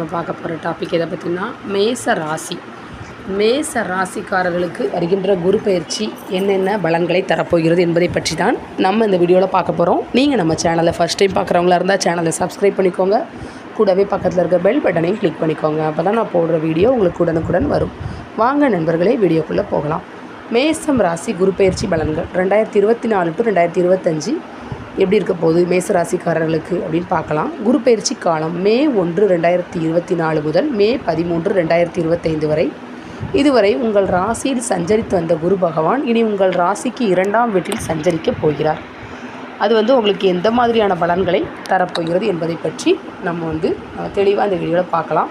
நம்ம பார்க்க போகிற டாபிக் எதை பற்றினா மேச ராசி. மேச ராசிக்காரர்களுக்கு வருகின்ற குரு பயிற்சி என்னென்ன பலன்களை தரப்போகிறது என்பதை பற்றி தான் நம்ம இந்த வீடியோவில் பார்க்க போகிறோம் நீங்கள் நம்ம சேனலை ஃபஸ்ட் டைம் பார்க்குறவங்களா இருந்தால் சேனலை சப்ஸ்கிரைப் பண்ணிக்கோங்க. கூடவே பக்கத்தில் இருக்க பெல் பட்டனையும் கிளிக் பண்ணிக்கோங்க. அப்போ தான் நான் போடுற வீடியோ உங்களுக்கு உடனுக்குடன் வரும். வாங்க நண்பர்களே வீடியோக்குள்ளே போகலாம். மேசம் ராசி குரு பயிற்சி பலன்கள். ரெண்டாயிரத்தி இருபத்தி நாலு டு ரெண்டாயிரத்தி இருபத்தஞ்சி எப்படி இருக்க போகுது மேசராசிக்காரர்களுக்கு அப்படின்னு பார்க்கலாம். குரு பயிற்சி காலம் மே ஒன்று ரெண்டாயிரத்தி இருபத்தி நாலு முதல் மே பதிமூன்று ரெண்டாயிரத்தி இருபத்தைந்து வரை. இதுவரை உங்கள் ராசியில் சஞ்சரித்து வந்த குரு பகவான் இனி உங்கள் ராசிக்கு இரண்டாம் வீட்டில் சஞ்சரிக்கப் போகிறார். அது வந்து உங்களுக்கு எந்த மாதிரியான பலன்களை தரப்போகிறது என்பதை பற்றி நம்ம வந்து தெளிவாக இந்த வீடியோவில் பார்க்கலாம்.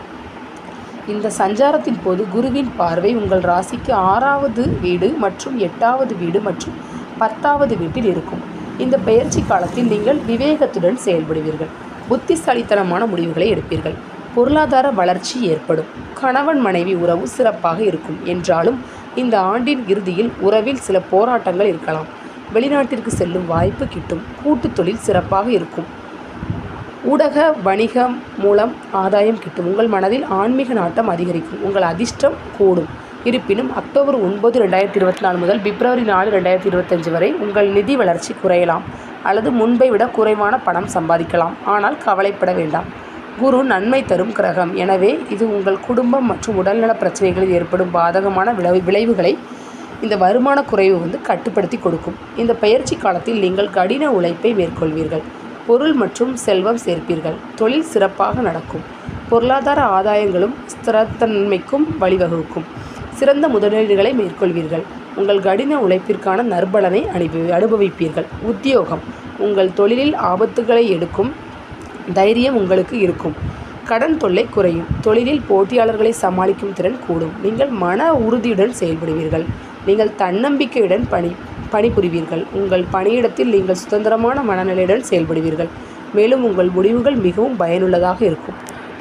இந்த சஞ்சாரத்தின் போது குருவின் பார்வை உங்கள் ராசிக்கு ஆறாவது வீடு மற்றும் எட்டாவது வீடு மற்றும் பத்தாவது வீட்டில் இருக்கும். இந்த பயிற்சி காலத்தில் நீங்கள் விவேகத்துடன் செயல்படுவீர்கள். புத்திசாலித்தனமான முடிவுகளை எடுப்பீர்கள். பொருளாதார வளர்ச்சி ஏற்படும். கணவன் மனைவி உறவு சிறப்பாக இருக்கும். என்றாலும் இந்த ஆண்டின் இறுதியில் உறவில் சில போராட்டங்கள் இருக்கலாம். வெளிநாட்டிற்கு செல்லும் வாய்ப்பு கிட்டும். கூட்டு தொழில் சிறப்பாக இருக்கும். ஊடக வணிகம் மூலம் ஆதாயம் கிட்டும். உங்கள் மனதில் ஆன்மீக நாட்டம் அதிகரிக்கும். உங்கள் அதிர்ஷ்டம் கூடும். இருப்பினும் அக்டோபர் ஒன்பது ரெண்டாயிரத்தி இருபத்தி நாலு முதல் பிப்ரவரி நாலு ரெண்டாயிரத்தி இருபத்தஞ்சு வரை உங்கள் நிதி வளர்ச்சி குறையலாம் அல்லது முன்பை விட குறைவான பணம் சம்பாதிக்கலாம். ஆனால் கவலைப்பட வேண்டாம். குரு நன்மை தரும் கிரகம். எனவே இது உங்கள் குடும்பம் மற்றும் உடல்நல பிரச்சனைகளில் ஏற்படும் பாதகமான விளைவு விளைவுகளை இந்த வருமான குறைவு வந்து கட்டுப்படுத்தி கொடுக்கும். இந்த பயிற்சி காலத்தில் நீங்கள் கடின உழைப்பை மேற்கொள்வீர்கள். பொருள் மற்றும் செல்வம் சேர்ப்பீர்கள். தொழில் சிறப்பாக நடக்கும். பொருளாதார ஆதாயங்களும் ஸ்திரத்தன்மைக்கும் வழிவகுக்கும். சிறந்த முதலீடுகளை மேற்கொள்வீர்கள். உங்கள் கடின உழைப்பிற்கான நற்பலனை அனுபவி அனுபவிப்பீர்கள். உத்தியோகம். உங்கள் தொழிலில் ஆபத்துகளை எடுக்கும் தைரியம் உங்களுக்கு இருக்கும். கடன் தொல்லை குறையும். தொழிலில் போட்டியாளர்களை சமாளிக்கும் திறன் கூடும். நீங்கள் மன உறுதியுடன் செயல்படுவீர்கள். நீங்கள் தன்னம்பிக்கையுடன் பணி பணிபுரிவீர்கள். உங்கள் பணியிடத்தில் நீங்கள் சுதந்திரமான மனநிலையுடன் செயல்படுவீர்கள். மேலும் உங்கள் முடிவுகள் மிகவும் பயனுள்ளதாக இருக்கும்.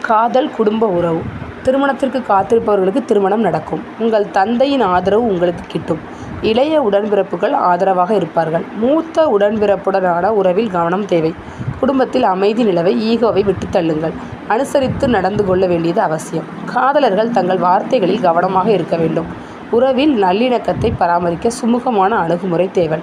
காதல் குடும்ப உறவு. திருமணத்திற்கு காத்திருப்பவர்களுக்கு திருமணம் நடக்கும். உங்கள் தந்தையின் ஆதரவு உங்களுக்கு கிட்டும். இளைய உடன்பிறப்புகள் ஆதரவாக இருப்பார்கள். மூத்த உடன்பிறப்புடனான உறவில் கவனம் தேவை. குடும்பத்தில் அமைதி நிலவை ஈகோவை விட்டு தள்ளுங்கள். அனுசரித்து நடந்து கொள்ள வேண்டியது அவசியம். காதலர்கள் தங்கள் வார்த்தைகளில் கவனமாக இருக்க வேண்டும். உறவில் நல்லிணக்கத்தை பராமரிக்க சுமூகமான அணுகுமுறை தேவை.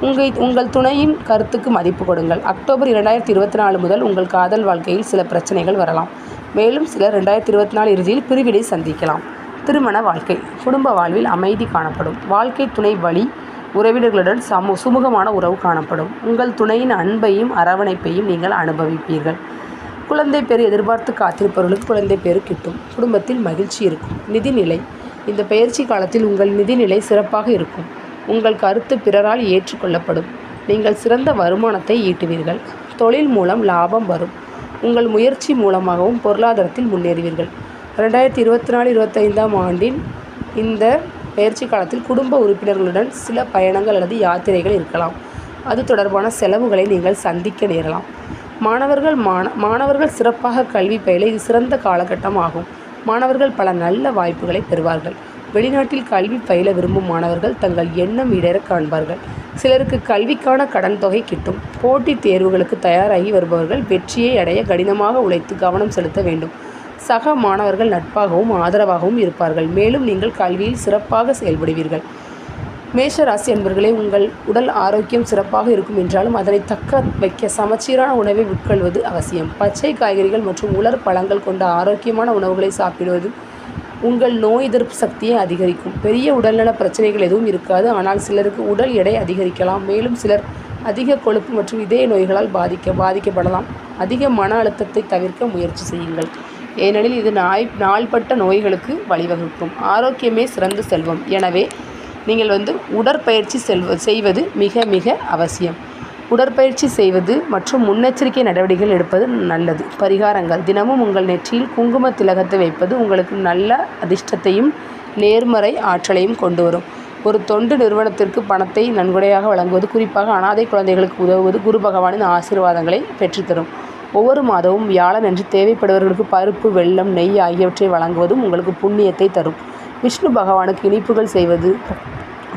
உங்கள் உங்கள் துணையின் கருத்துக்கு மதிப்பு கொடுங்கள். அக்டோபர் இரண்டாயிரத்தி இருபத்தி நாலு முதல் உங்கள் காதல் வாழ்க்கையில் சில பிரச்சனைகள் வரலாம். மேலும் சிலர் ரெண்டாயிரத்தி இருபத்தி நாலு இறுதியில் பிரிவினை சந்திக்கலாம். திருமண வாழ்க்கை குடும்ப வாழ்வில் அமைதி காணப்படும். வாழ்க்கை துணை வழி உறவினர்களுடன் சமு சுமூகமான உறவு காணப்படும். உங்கள் துணையின் அன்பையும் அரவணைப்பையும் நீங்கள் அனுபவிப்பீர்கள். குழந்தை பேர் எதிர்பார்த்து காத்திருப்பவர்களுக்கு குழந்தை பேர் கிட்டும். குடும்பத்தில் மகிழ்ச்சி இருக்கும். நிதிநிலை இந்த பயிற்சி காலத்தில் உங்கள் நிதிநிலை சிறப்பாக இருக்கும். உங்கள் கருத்து பிறரால் ஏற்றுக்கொள்ளப்படும். நீங்கள் சிறந்த வருமானத்தை ஈட்டுவீர்கள். தொழில் மூலம் லாபம் வரும். உங்கள் முயற்சி மூலமாகவும் பொருளாதாரத்தில் முன்னேறுவீர்கள். ரெண்டாயிரத்தி இருபத்தி நாலு இருபத்தைந்தாம் ஆண்டின் இந்த பயிற்சி காலத்தில் குடும்ப உறுப்பினர்களுடன் சில பயணங்கள் அல்லது யாத்திரைகள் இருக்கலாம். அது தொடர்பான செலவுகளை நீங்கள் சந்திக்க நேரலாம். மாணவர்கள் மாண மாணவர்கள் சிறப்பாக கல்வி பயில இது சிறந்த காலகட்டம் ஆகும் மாணவர்கள் பல நல்ல வாய்ப்புகளை பெறுவார்கள். வெளிநாட்டில் கல்வி பயில விரும்பும் மாணவர்கள் தங்கள் எண்ணம் இடர காண்பார்கள். சிலருக்கு கல்விக்கான கடன் தொகை கிட்டும். போட்டித் தேர்வுகளுக்கு தயாராகி வருபவர்கள் வெற்றியை அடைய கடினமாக உழைத்து கவனம் செலுத்த வேண்டும். சக மாணவர்கள் நட்பாகவும் ஆதரவாகவும் இருப்பார்கள். மேலும் நீங்கள் கல்வியில் சிறப்பாக செயல்படுவீர்கள். மேஷராசி என்பவர்களே உங்கள் உடல் ஆரோக்கியம் சிறப்பாக இருக்கும் என்றாலும் அதனை தக்க வைக்க சமச்சீரான உணவை உட்கொள்வது அவசியம். பச்சை காய்கறிகள் மற்றும் உலர் பழங்கள் கொண்ட ஆரோக்கியமான உணவுகளை சாப்பிடுவது உங்கள் நோய் எதிர்ப்பு சக்தியை அதிகரிக்கும். பெரிய உடல்நல பிரச்சனைகள் எதுவும் இருக்காது. ஆனால் சிலருக்கு உடல் எடை அதிகரிக்கலாம். மேலும் சிலர் அதிக கொழுப்பு மற்றும் இதய நோய்களால் பாதிக்க பாதிக்கப்படலாம். அதிக மன அழுத்தத்தை தவிர்க்க முயற்சி செய்யுங்கள். ஏனெனில் இது நாய் நாள்பட்ட நோய்களுக்கு வழிவகுக்கும். ஆரோக்கியமே சிறந்த செல்வம். எனவே நீங்கள் வந்து உடற்பயிற்சி செல்வ செய்வது மிக மிக அவசியம். உடற்பயிற்சி செய்வது மற்றும் முன்னெச்சரிக்கை நடவடிக்கைகள் எடுப்பது நல்லது. பரிகாரங்கள். தினமும் உங்கள் நெற்றியில் குங்கும திலகத்தை வைப்பது உங்களுக்கு நல்ல அதிர்ஷ்டத்தையும் நேர்மறை ஆற்றலையும் கொண்டு வரும். ஒரு தொண்டு நிறுவனத்திற்கு பணத்தை நன்கொடையாக வழங்குவது குறிப்பாக அனாதை குழந்தைகளுக்கு உதவுவது குரு பகவானின் ஆசீர்வாதங்களை பெற்றுத்தரும். ஒவ்வொரு மாதமும் வியாழன் என்று தேவைப்படுபவர்களுக்கு பருப்பு வெள்ளம் நெய் ஆகியவற்றை வழங்குவதும் உங்களுக்கு புண்ணியத்தை தரும். விஷ்ணு பகவானுக்கு இனிப்புகள் செய்வது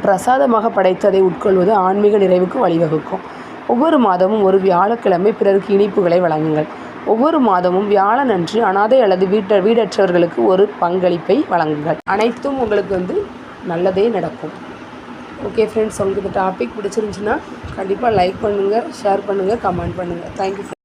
பிரசாதமாக படைத்ததை உட்கொள்வது ஆன்மீக நிறைவுக்கு வழிவகுக்கும். ஒவ்வொரு மாதமும் ஒரு வியாழக்கிழமை பிறருக்கு இனிப்புகளை வழங்குங்கள். ஒவ்வொரு மாதமும் வியாழனன்று அனாதை அல்லது வீட்ட வீடற்றவர்களுக்கு ஒரு பங்களிப்பை வழங்குங்கள். அனைத்தும் உங்களுக்கு வந்து நல்லதே நடக்கும். ஓகே ஃப்ரெண்ட்ஸ் உங்களுக்கு இந்த டாபிக் பிடிச்சிருந்துச்சுன்னா கண்டிப்பாக லைக் பண்ணுங்கள் ஷேர் பண்ணுங்கள் கமெண்ட் பண்ணுங்கள் தேங்க்யூ